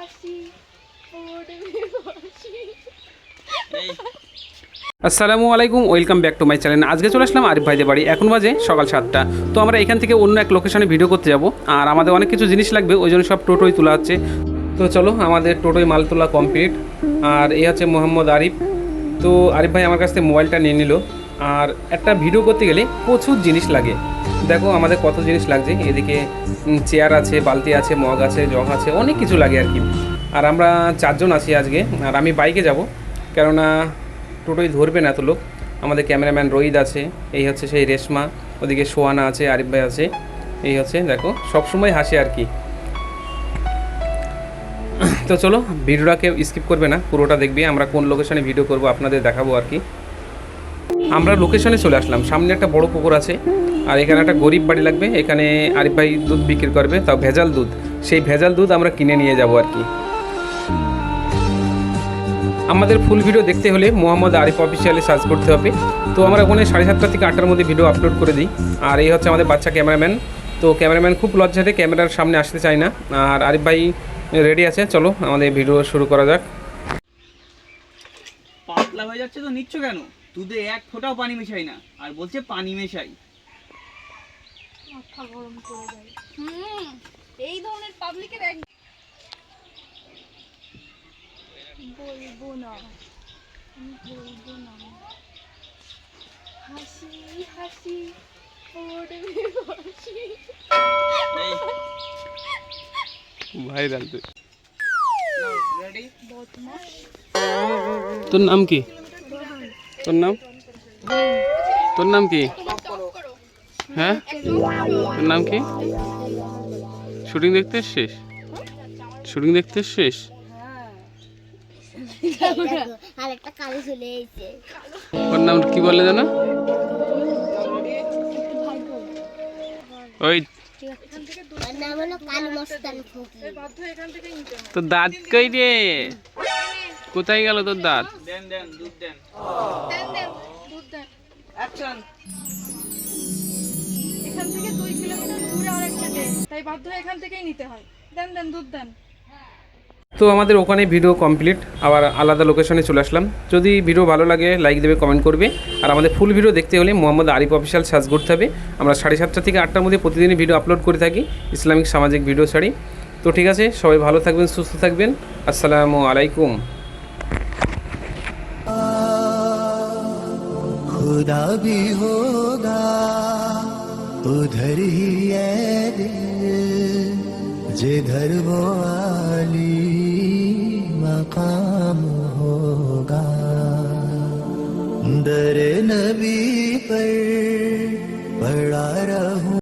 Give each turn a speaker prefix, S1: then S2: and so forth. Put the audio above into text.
S1: হাসি পড়বে বসি।
S2: আসসালামু আলাইকুম welcome back to my channel. আজকে চলে আসলাম আরিফ ভাইদের বাড়ি। এখন বাজে সকাল সাতটা। তো আমরা এখান থেকে অন্য এক লোকেশনে ভিডিও করতে যাব। আর আমাদের অনেক কিছু জিনিস লাগবে ওই জন্য সব টোটোই তোলা হচ্ছে। তো চলো আমাদের টোটোয় মাল তোলা কমপ্লিট আর এই হচ্ছে মোহাম্মদ আরিফ। তো আরিফ ভাই আমার কাছ থেকে মোবাইলটা নিয়ে নিল। আর একটা ভিডিও করতে গেলে প্রচুর জিনিস লাগে। দেখো, আমাদের কত জিনিস লাগছে। এদিকে চেয়ার আছে, বালতি আছে মগ আছে জগ আছে, অনেক কিছু লাগে আর কি। আর আমরা চারজন আছি আজকে, আর আমি বাইকে যাব। কেননা, টোটোই ধরবে না এত লোক। আমাদের ক্যামেরাম্যান রোহিত আছে, এই হচ্ছে সেই রেশমা। ওদিকে সোহানা আছে, আরিফ ভাই আছে, এই হচ্ছে, দেখো, সবসময় হাসে আর কি। তো চলো ভিডিওটাকে স্কিপ করবে না, পুরোটা দেখবে। আমরা কোন লোকেশনে ভিডিও করব, আপনাদের দেখাবো আর কি। আমরা লোকেশনে চলে আসলাম। সামনে একটা বড় পুকুর আছে, আর এখানে একটা গরিব বাড়ি লাগবে। এখানে আরিফ ভাই দুধ বিক্রি করবে, তাও ভেজাল দুধ। সেই ভেজাল দুধ আমরা কিনে নিয়ে যাব আর কি। আমাদের ফুল ভিডিও দেখতে হলে মোহাম্মদ আরিফ অফিসিয়ালে সার্চ করতে হবে। তো আমরা ওখানে সাড়ে সাতটা থেকে আটটার মধ্যে ভিডিও আপলোড করে দিই। আর এই হচ্ছে আমাদের বাচ্চা ক্যামেরাম্যান তো ক্যামেরাম্যান খুব লজ্জাতে ক্যামেরার সামনে আসতে চায় না। আর আরিফ ভাই রেডি আছে, চলো আমাদের ভিডিও শুরু করা যাক।
S3: পাতলা হয়ে যাচ্ছে তো, নিচ্ছ কেন? দুধে এক ফোঁটাও পানি মেশাই না। আর বলছে পানি মেশাই।
S1: মাথা গরম করে দেয়। হুম এই ধরনের পাবলিকের এক বলব না। আমি বলব না। হাসি হাসি পড়বে বসি
S2: ভাই জানতে
S3: রেডি
S1: বদমাস
S2: তোর নাম কি? তোর নাম? তোর নাম কি? হ্যাঁ? তোর নাম কি? শুটিং দেখতে শেষ শুটিং দেখতে শেষ
S4: আর একটা কালো চলে এসেছে
S2: ওর নাম কি বলে জানো ওই তোর দাঁত কই রে? কোথায় গেল তোর দাঁত?
S3: দেন দেন দুধ দেন।
S1: দেন দেন দুধ দেন।
S3: অ্যাকশন
S1: এখান থেকে দুই কিলোমিটার দূরে আরেকটা ডেম তাই বাধ্য এখান থেকেই নিতে হয়। দেন দেন দুধ দেন।
S2: তো আমাদের ওখানে ভিডিও কমপ্লিট আবার আলাদা লোকেশনে চলে আসলাম। যদি ভিডিও ভালো লাগে লাইক দেবে কমেন্ট করবে। আর আমাদের ফুল ভিডিও দেখতে হলে মোহাম্মদ আরিফ অফিসিয়াল সার্চ করতে হবে। আমরা সাড়ে সাতটা থেকে আটটার মধ্যে প্রতিদিনই ভিডিও আপলোড করে থাকি ইসলামিক সামাজিক ভিডিও ছাড়ি। তো ঠিক আছে সবাই ভালো থাকবেন সুস্থ থাকবেন। আসসালামু আলাইকুম।
S5: खुदा भी होगा उधर ही है दिल जिधर वो आली मकाम होगा। दर नबी पर पड़ा रहूं